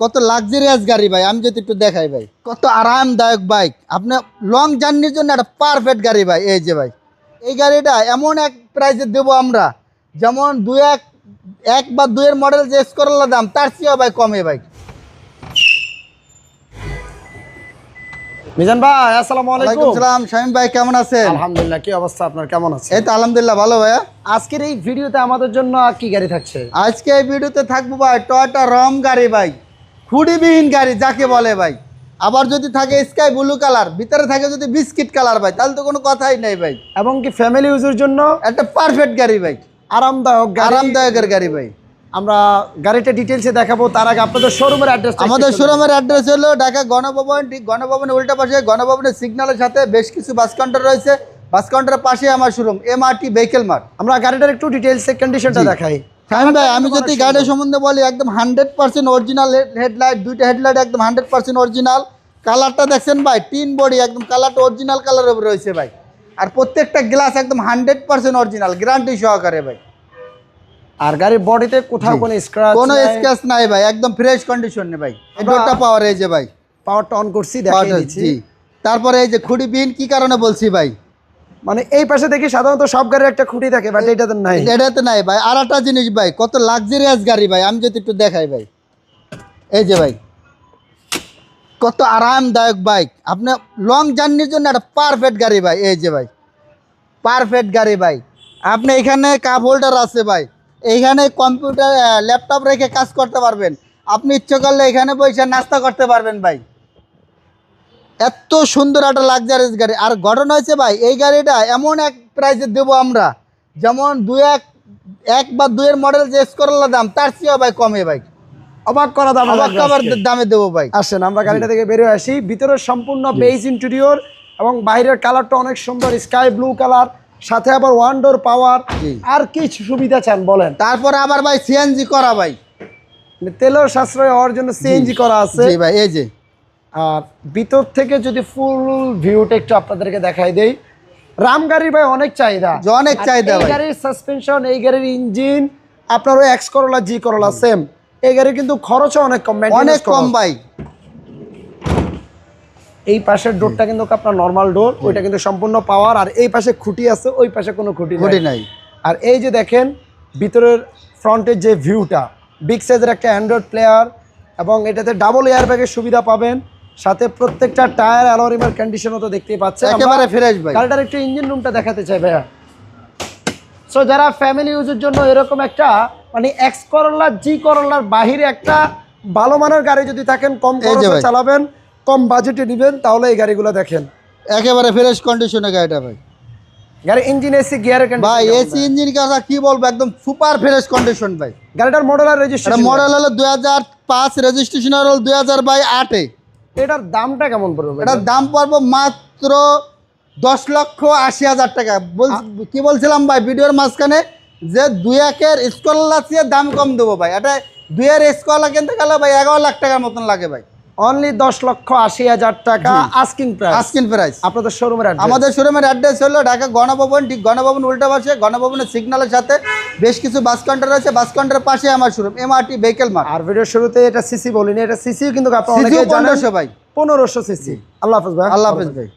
কত লাক্সারিয়াস গাড়ি ভাই আমি যদি একটু দেখাই ভাই। কত আরামদায়ক বাইক আপনার লং জার্নির জন্য একটা পারফেক্ট গাড়ি ভাই এই যে ভাই। এই গাড়িটা এমন এক প্রাইসে দেবো আমরা যেমন দুই এক এক বা দুইয়ের মডেল যে স্কোরলা দাম তার চেয়েও ভাই কমে ভাই। মিজান ভাই আসসালামু আলাইকুম। সালাম। শামীম ভাই কেমন আছেন? আলহামদুলিল্লাহ কি অবস্থা? আপনার কেমন আছে এই তো আলহামদুলিল্লাহ ভালো ভাইয়া আজকের এই ভিডিওতে আমাদের জন্য কি গাড়ি থাকছে? আজকে এই ভিডিওতে থাকব ভাই টয়টা রম গাড়ি ভাই। খুঁড়িবিহীন গাড়ি যাকে বলে ভাই। আবার যদি থাকে স্কাই ব্লু কালার ভিতরে থাকে যদি বিস্কিট কালার ভাই তাহলে তো কোনো কথাই নেই ভাই। এবং কি ফ্যামিলি ইউজের জন্য? একটা পারফেক্ট গাড়ি ভাই। আরামদায়ক আরামদায়কের গাড়ি ভাই। আমরা গাড়িটা ডিটেলসে দেখাবো তার আগে আপনাদের শোরুমের অ্যাড্রেস আমাদের শোরুমের অ্যাড্রেস হলো ঢাকা গণভবন ঠিক গণভবনের উল্টা পাশে গণভবনের সিগন্যালের সাথে বেশ কিছু বাস কাউন্টার রয়েছে। বাস কাউন্টারের পাশে আমার showroom M R T vehicle mart আমরা গাড়িটার একটু ডিটেলসে কন্ডিশনটা দেখাই। ভাই আমি যদি গাড়ির সম্বন্ধে বলি একদম হান্ড্রেড পার্সেন্ট অরিজিনাল হেডলাইট দুইটা হেডলাইট একদম হান্ড্রেড পার্সেন্ট অরিজিনাল কালারটা দেখছেন ভাই টিন বডি একদম কালারটা অরিজিনাল কালারের উপরে রয়েছে ভাই। আর প্রত্যেকটা গ্লাস একদম হান্ড্রেড পার্সেন্ট অরিজিনাল গ্যারান্টি সহকারে ভাই। আর গাড়ির বডিতে কোথাও কোনো স্ক্র্যাচ কোনো স্ক্র্যাচ নাই ভাই একদম ফ্রেশ কন্ডিশন ভাই। ডোরটা পাওয়ার এই যে ভাই। পাওয়ারটা অন করছি দেখিয়ে দিচ্ছি। তারপরে এই যে খুঁড়ি বিন কি কারণে বলছি ভাই? মানে এই পাশে দেখি সাধারণত সব গাড়ির একটা খুঁটি থাকে বাট এটাতে নাই। এটাতে নাই ভাই। আর একটা জিনিস ভাই, কত লাক্সারিয়াস গাড়ি ভাই, আমি যদি একটু দেখাই ভাই। এই যে ভাই, কত আরামদায়ক বাইক আপনার লং জার্নির জন্য একটা পারফেক্ট গাড়ি ভাই, এই যে ভাই। পারফেক্ট গাড়ি ভাই। আপনি এখানে কাপ হোল্ডার আছে ভাই। এইখানে কম্পিউটার ল্যাপটপ রেখে কাজ করতে পারবেন। আপনি ইচ্ছে করলে এখানে বসে নাস্তা করতে পারবেন ভাই। এত সুন্দর একটা লাক্সারিয়াস গাড়ি। আর ঘটনা হয়েছে ভাই এই গাড়িটা এমন এক প্রাইসে দেবো আমরা। যেমন দু এক এক বা দুইয়ের মডেল যে স্কোরলা দাম তার চেয়েও ভাই কমে ভাই। অবাক করা দাম অবাক খাবার দামে দেবো ভাই। আসেন আমরা গাড়িটা থেকে বেরিয়ে আসি। ভিতরের সম্পূর্ণ বেজ ইন্টেরিয়র এবং বাইরের কালারটা অনেক সুন্দর স্কাই ব্লু কালার সাথে আবার ওয়ান ডোর পাওয়ার আর কি সুবিধা চান বলেন? তারপরে আবার ভাই সিএনজি করা ভাই। তেলের সাশ্রয় হওয়ার জন্য সিএনজি করা আছে। ভাই এই যে। আর ভিতর থেকে যদি ফুল ভিউটা একটু আপনাদেরকে দেখাই দেই। রাম গাড়ির ভাই অনেক চাহিদা। অনেক চাহিদা এই গাড়ির সাসপেনশন এই গাড়ির ইঞ্জিন আপনার ওই এক্স করোলা জি করলা সেম এই গাড়ির কিন্তু খরচও অনেক কম অনেক কম। ভাই। এই পাশের ডোরটা কিন্তু আপনার নর্মাল ডোর ওইটা কিন্তু সম্পূর্ণ পাওয়ার আর এই পাশে খুঁটি আছে ওই পাশে কোনো খুঁটি খুঁটি নাই। নাই আর এই যে দেখেন ভিতরের ফ্রন্টের যে ভিউটা বিগ সাইজের একটা অ্যান্ড্রয়েড প্লেয়ার এবং এটাতে ডাবল এয়ার ব্যাগের সুবিধা পাবেন। সাথে প্রত্যেকটা টায়ার অ্যালোরিমার কন্ডিশনও তো দেখতেই পাচ্ছেন। একেবারে ফ্রেশ ভাই। গাড়িটার একটু ইঞ্জিন রুমটা দেখাতে চাই ভাইয়া। সো যারা ফ্যামিলি ইউজের জন্য এরকম একটা মানে এক্স করোলা জি করোলার বাহিরে একটা ভালো মানের গাড়ি যদি থাকেন কম খরচে চালাবেন কম বাজেটে নেবেন তাহলে এই গাড়িগুলো দেখেন। একেবারে ফ্রেশ কন্ডিশনে গাড়িটা ভাই। গাড়ি ইঞ্জিন এসি গিয়ারের ভাই এসি ইঞ্জিন কথা কি বলব একদম সুপার ফ্রেশ কন্ডিশন ভাই। গাড়িটার মডেল আর রেজিস্ট্রেশন মডেল হলো দুই হাজার পাঁচ রেজিস্ট্রেশন হলো দুই হাজার বাই আটে। এটার দামটা কেমন পড়বে এটার দাম পড়ব মাত্র দশ লক্ষ আশি হাজার টাকা। কি বলছিলাম ভাই? ভিডিওর মাঝখানে যে দুই একের স্কলার দাম কম দেবো ভাই। এটা দুইয়ের স্কলার কিনতে গেলে ভাই এগারো লাখ টাকার মতন লাগে ভাই। অনলি দশ লক্ষ আশি হাজার টাকা আস্কিং প্রাইস আস্কিং প্রাইস আপনাদের শোরুমের আমাদের শোরুমের অ্যাড্রেস হলো ঢাকা গণভবন ঠিক গণভবন উল্টা পাশে গণভবনের সিগন্যালের সাথে। বেশ কিছু বাস কাউন্টার আছে বাস কাউন্টারের পাশে আমার শোরুম এমআরটি ভেহিকেল মার্ট আর ভিডিওর শুরুতে এটা সিসি বলিনি এটা সিসিও কিন্তু আপনারা অনেকে জানেন। পনেরোশো পনেরোশো সিসি আল্লাহ হাফেজ ভাই। আল্লাহ হাফেজ ভাই।